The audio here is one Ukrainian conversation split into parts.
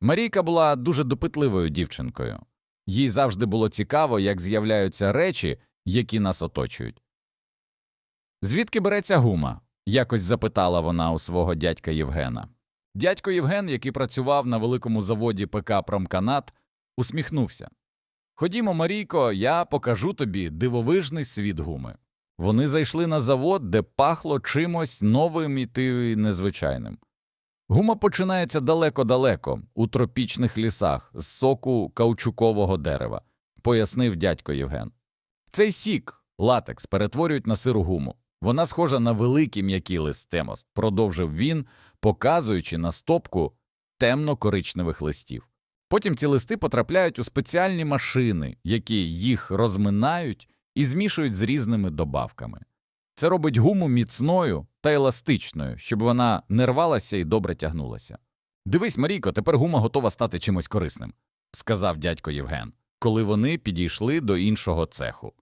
Марійка була дуже допитливою дівчинкою. Їй завжди було цікаво, як з'являються речі, які нас оточують. Звідки береться гума? якось запитала вона у свого дядька Євгена. Дядько Євген, який працював на великому заводі ПК Промканат, усміхнувся. Ходімо, Марійко, я покажу тобі дивовижний світ гуми. Вони зайшли на завод, де пахло чимось новим і незвичайним. Гума починається далеко-далеко, у тропічних лісах, з соку каучукового дерева, пояснив дядько Євген. Цей сік, латекс, перетворюють на сиру гуму. Вона схожа на великий м'який листемос, продовжив він, показуючи на стопку темно-коричневих листів. Потім ці листи потрапляють у спеціальні машини, які їх розминають і змішують з різними добавками. Це робить гуму міцною та еластичною, щоб вона не рвалася і добре тягнулася. Дивись, Марійко, тепер гума готова стати чимось корисним, сказав дядько Євген, коли вони підійшли до іншого цеху.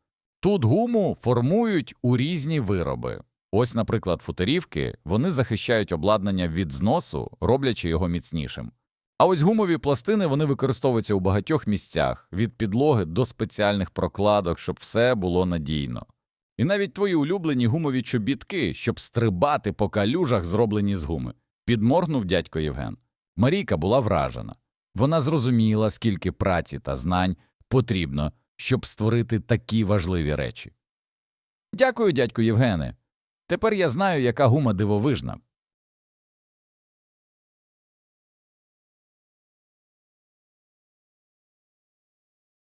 Тут гуму формують у різні вироби. Ось, наприклад, футерівки вони захищають обладнання від зносу, роблячи його міцнішим. А ось гумові пластини вони використовуються у багатьох місцях від підлоги до спеціальних прокладок, щоб все було надійно. І навіть твої улюблені гумові чобітки, щоб стрибати по калюжах, зроблені з гуми, підморгнув дядько Євген. Марійка була вражена. Вона зрозуміла, скільки праці та знань потрібно, щоб створити такі важливі речі. Дякую, дядьку Євгене. Тепер я знаю, яка гума дивовижна.